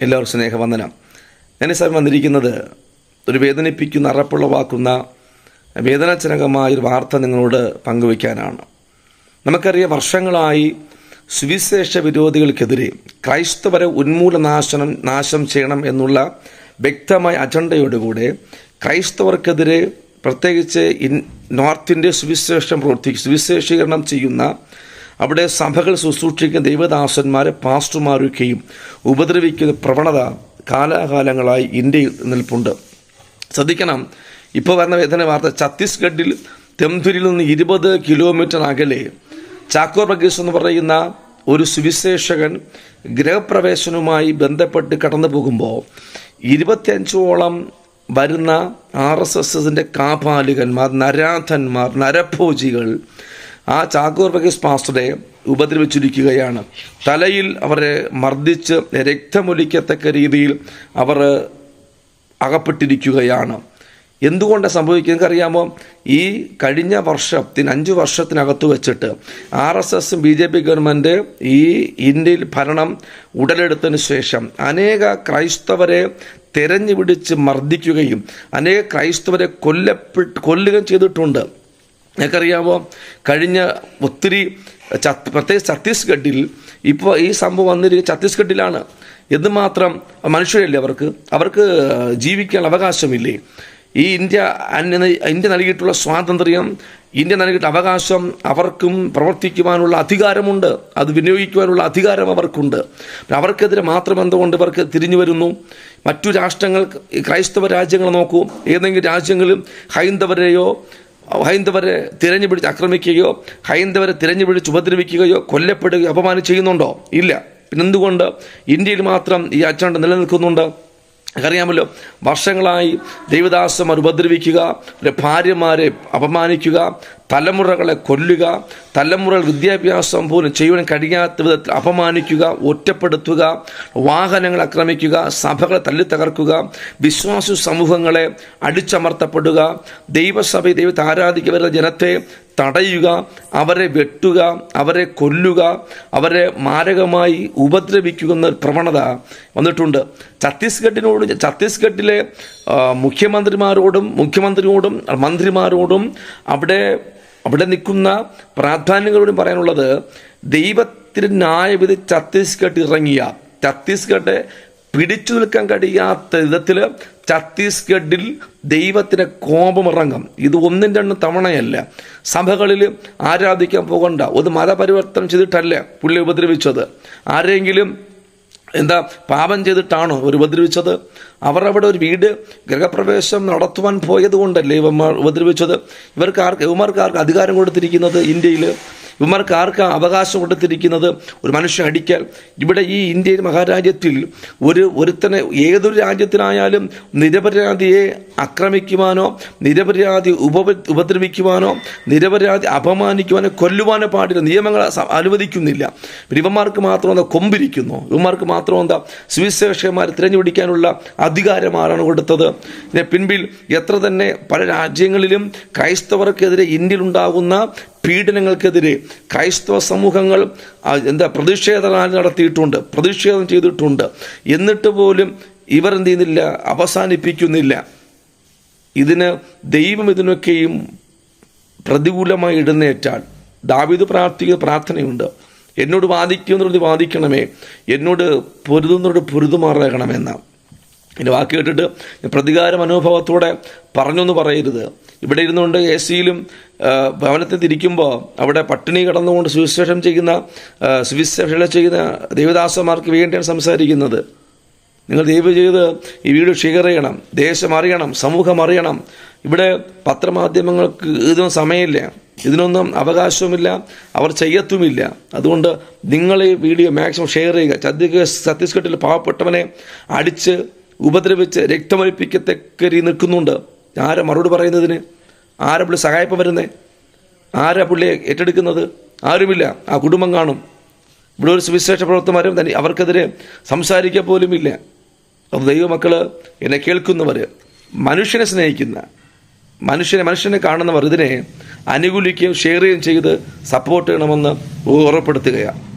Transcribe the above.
എല്ലാവർക്കും സ്നേഹവന്ദനം. ഞാൻ ഈ സമയം വന്നിരിക്കുന്നത് ഒരു വേദനിപ്പിക്കുന്ന അറപ്പുളവാക്കുന്ന വേദനാജനകമായ ഒരു വാർത്ത നിങ്ങളോട് പങ്കുവയ്ക്കാനാണ്. നമുക്കറിയാം വർഷങ്ങളായി സുവിശേഷ വിരോധികൾക്കെതിരെ ക്രൈസ്തവരെ ഉന്മൂലനാശനം നാശം ചെയ്യണം എന്നുള്ള വ്യക്തമായ അജണ്ടയോടുകൂടെ ക്രൈസ്തവർക്കെതിരെ പ്രത്യേകിച്ച് ഇൻ നോർത്ത് ഇന്ത്യ സുവിശേഷം പ്രവർത്തി സുവിശേഷീകരണം ചെയ്യുന്ന അവിടെ സഭകൾ ശുശ്രൂഷിക്കുന്ന ദൈവദാസന്മാരെ പാസ്റ്റർമാരൊക്കെയും ഉപദ്രവിക്കുന്ന പ്രവണത കാലാകാലങ്ങളായി ഇന്ത്യയിൽ നിൽപ്പുണ്ട്. ശ്രദ്ധിക്കണം ഇപ്പോൾ വരുന്ന വേദന വാർത്ത ഛത്തീസ്ഗഡിൽ തെംതുരിൽ നിന്ന് ഇരുപത് കിലോമീറ്റർ അകലെ ചാക്കോർ ബഗീസ് എന്ന് പറയുന്ന ഒരു സുവിശേഷകൻ ഗ്രഹപ്രവേശനവുമായി ബന്ധപ്പെട്ട് കടന്നു പോകുമ്പോൾ ഇരുപത്തിയഞ്ചോളം വരുന്ന ആർ എസ് എസിന്റെ കാപാലികന്മാർ നരാധന്മാർ നരഭോജികൾ ആ ചാക്കൂർ ബഗീസ് മാസ്റ്ററെ ഉപദ്രവിച്ചിരിക്കുകയാണ്. തലയിൽ അവരെ മർദ്ദിച്ച് രക്തമൊലിക്കത്തക്ക രീതിയിൽ അവർ അകപ്പെട്ടിരിക്കുകയാണ്. എന്തുകൊണ്ട് സംഭവിക്കുന്നത് അറിയാമോ ഈ കഴിഞ്ഞ വർഷത്തിന് അഞ്ച് വർഷത്തിനകത്ത് വെച്ചിട്ട് ആർ എസ് എസും ബി ജെ പി ഗവൺമെന്റ് ഈ ഇന്ത്യയിൽ ഭരണം ഉടലെടുത്തതിന് ശേഷം അനേക ക്രൈസ്തവരെ തെരഞ്ഞു പിടിച്ച് മർദ്ദിക്കുകയും അനേക ക്രൈസ്തവരെ കൊല്ലപ്പെട്ട് കൊല്ലുകയും ചെയ്തിട്ടുണ്ട്. നിങ്ങൾക്കറിയാമോ കഴിഞ്ഞ ഒത്തിരി പ്രത്യേകിച്ച് ഛത്തീസ്ഗഡിൽ ഇപ്പോൾ ഈ സംഭവം വന്നിരിക്കുന്നത് ഛത്തീസ്ഗഡിലാണ്. എന്തുമാത്രം മനുഷ്യരല്ലേ അവർക്ക്? അവർക്ക് ജീവിക്കാൻ അവകാശമില്ലേ? ഈ ഇന്ത്യ ഇന്ത്യ നൽകിയിട്ടുള്ള സ്വാതന്ത്ര്യം ഇന്ത്യ നൽകിയിട്ടുള്ള അവകാശം അവർക്കും പ്രവർത്തിക്കുവാനുള്ള അധികാരമുണ്ട്. അത് വിനിയോഗിക്കുവാനുള്ള അധികാരം അവർക്കുണ്ട്. അവർക്കെതിരെ മാത്രം എന്തുകൊണ്ട് ഇവർക്ക് തിരിഞ്ഞു വരുന്നു? മറ്റു രാഷ്ട്രങ്ങൾ ക്രൈസ്തവ രാജ്യങ്ങൾ നോക്കൂ. ഏതെങ്കിലും രാജ്യങ്ങളിൽ ഹൈന്ദവരെയോ ഹൈന്ദവരെ തിരഞ്ഞു പിടിച്ച് ആക്രമിക്കുകയോ ഹൈന്ദവരെ തിരഞ്ഞു പിടിച്ച് ഉപദ്രവിക്കുകയോ കൊല്ലപ്പെടുകയോ അപമാനം ചെയ്യുന്നുണ്ടോ? ഇല്ല. പിന്നെന്തുകൊണ്ട് ഇന്ത്യയിൽ മാത്രം ഈ അച്ചാണ്ട് നിലനിൽക്കുന്നുണ്ട്? അറിയാമല്ലോ വർഷങ്ങളായി ദൈവദാസന്മാർ ഉപദ്രവിക്കുക ഭാര്യമാരെ അപമാനിക്കുക തലമുറകളെ കൊല്ലുക തലമുറകൾ വിദ്യാഭ്യാസം പോലും ചെയ്യുവാൻ കഴിയാത്ത വിധത്തിൽ അപമാനിക്കുക ഒറ്റപ്പെടുത്തുക വാഹനങ്ങൾ ആക്രമിക്കുക സഭകളെ തല്ലിത്തകർക്കുക വിശ്വാസ സമൂഹങ്ങളെ അടിച്ചമർത്തപ്പെടുക ദൈവസഭ ദൈവത്തെ ആരാധിക്കവരുടെ ജനത്തെ തടയുക അവരെ വെട്ടുക അവരെ കൊല്ലുക അവരെ മാരകമായി ഒരു പ്രവണത വന്നിട്ടുണ്ട്. ഛത്തീസ്ഗഡിനോട് ഛത്തീസ്ഗഡിലെ മുഖ്യമന്ത്രിമാരോടും മുഖ്യമന്ത്രിയോടും മന്ത്രിമാരോടും അവിടെ അവിടെ നിൽക്കുന്ന പ്രാധാന്യങ്ങളോടും പറയാനുള്ളത് ദൈവത്തിന് ന്യായവിധി ഛത്തീസ്ഗഡ് ഇറങ്ങിയ ഛത്തീസ്ഗഡ് പിടിച്ചു നിൽക്കാൻ കഴിയാത്ത വിധത്തിൽ ഛത്തീസ്ഗഡിൽ ദൈവത്തിന് കോപമിറങ്ങും. ഇത് ഒന്നും രണ്ട് തവണയല്ല. സഭകളിൽ ആരാധിക്കാൻ പോകണ്ട ഒരു മതപരിവർത്തനം ചെയ്തിട്ടല്ല പുള്ളി ഉപദ്രവിച്ചത്. ആരെങ്കിലും എന്താ പാപം ചെയ്തിട്ടാണോ അവർ ഉപദ്രവിച്ചത്? അവർ അവിടെ ഒരു വീട് ഗൃഹപ്രവേശം നടത്തുവാൻ പോയത് കൊണ്ടല്ലേ ഇവന്മാർ ഉപദ്രവിച്ചത്? ഇവർക്ക് ആർക്ക് ആർക്ക് അധികാരം കൊടുത്തിരിക്കുന്നത് ഇന്ത്യയിൽ? ഇവന്മാർക്ക് ആർക്ക് അവകാശം കൊടുത്തിരിക്കുന്നത്? ഒരു മനുഷ്യൻ അടിക്കാൻ. ഇവിടെ ഈ ഇന്ത്യൻ മഹാരാജ്യത്തിൽ ഒരു ഒരുത്തനെ ഏതൊരു രാജ്യത്തിനായാലും നിരപരാധിയെ ആക്രമിക്കുവാനോ നിരപരാധി ഉപ ഉപദ്രവിക്കുവാനോ നിരപരാധി അപമാനിക്കുവാനോ കൊല്ലുവാനോ പാടില്ല. നിയമങ്ങൾ അനുവദിക്കുന്നില്ല. ഇവന്മാർക്ക് മാത്രം എന്താ കൊമ്പിരിക്കുന്നു? ഇവന്മാർക്ക് മാത്രം എന്താ സുവിശേഷന്മാരെ തിരഞ്ഞുപിടിക്കാനുള്ള അധികാരമാണ് കൊടുത്തത്. ഇതിന് പിൻപിൽ എത്ര തന്നെ പല രാജ്യങ്ങളിലും ക്രൈസ്തവർക്കെതിരെ ഇന്ത്യയിലുണ്ടാകുന്ന പീഡനങ്ങൾക്കെതിരെ ക്രൈസ്തവ സമൂഹങ്ങൾ എന്താ പ്രതിഷേധ റാലി നടത്തിയിട്ടുണ്ട് പ്രതിഷേധം ചെയ്തിട്ടുണ്ട്. എന്നിട്ട് പോലും ഇവർ എന്ത് ചെയ്യുന്നില്ല അവസാനിപ്പിക്കുന്നില്ല. ഇതിന് ദൈവം ഇതിനൊക്കെയും പ്രതികൂലമായി ഇടുന്നേറ്റാൽ ദാവിത് പ്രാർത്ഥിക്കുന്ന പ്രാർത്ഥനയുണ്ട്. എന്നോട് വാദിക്കുന്നവരോട് വാദിക്കണമേ. എന്നോട് പൊരുതുന്നവരോട് പൊരുതുമാറാകണമെന്ന എന്റെ വാക്ക് കേട്ടിട്ട് പ്രതികാര മനോഭാവത്തോടെ പറഞ്ഞൊന്ന് പറയരുത്. ഇവിടെ ഇരുന്നുകൊണ്ട് എ സിയിലും ഭവനത്തിൽ തിരിക്കുമ്പോൾ അവിടെ പട്ടിണി കടന്നുകൊണ്ട് സുവിശേഷം ചെയ്യുന്ന സുവിശേഷ ചെയ്യുന്ന ദേവദാസന്മാർക്ക് വേണ്ടിയാണ് സംസാരിക്കുന്നത്. നിങ്ങൾ ദയവ് ചെയ്ത് ഈ വീട് ഷെയർ ചെയ്യണം ദേശം അറിയണം സമൂഹം അറിയണം. ഇവിടെ പത്രമാധ്യമങ്ങൾക്ക് ഇതൊന്നും സമയമില്ല. ഇതിനൊന്നും അവകാശവുമില്ല അവർ ചെയ്യത്തുമില്ല. അതുകൊണ്ട് നിങ്ങൾ ഈ വീഡിയോ മാക്സിമം ഷെയർ ചെയ്യുക. ഛത്തീസ്ഗഡ് ഛത്തീസ്ഗഡിൽ പാവപ്പെട്ടവനെ അടിച്ച് ഉപദ്രവിച്ച് രക്തമൊലിപ്പിക്കത്തക്ക രീതി നിൽക്കുന്നുണ്ട്. ആരാ മറുപടി പറയുന്നതിന്? ആരാ പുള്ളി സഹായിപ്പം വരുന്നേ? ആരാ പുള്ളിയെ ഏറ്റെടുക്കുന്നത്? ആരുമില്ല. ആ കുടുംബം കാണും. ഇവിടെ ഒരു സുവിശേഷ പ്രവർത്തകന്മാരും തന്നെ അവർക്കെതിരെ സംസാരിക്കുക പോലുമില്ല അപ്പോൾ ദൈവമക്കൾ എന്നെ കേൾക്കുന്നവർ മനുഷ്യനെ സ്നേഹിക്കുന്ന മനുഷ്യനെ മനുഷ്യനെ കാണുന്നവർ ഇതിനെ അനുകൂലിക്കുകയും ഷെയർ ചെയ്യുകയും ചെയ്ത് സപ്പോർട്ട് ചെയ്യണമെന്ന് ഓർമ്മപ്പെടുത്തുകയാണ്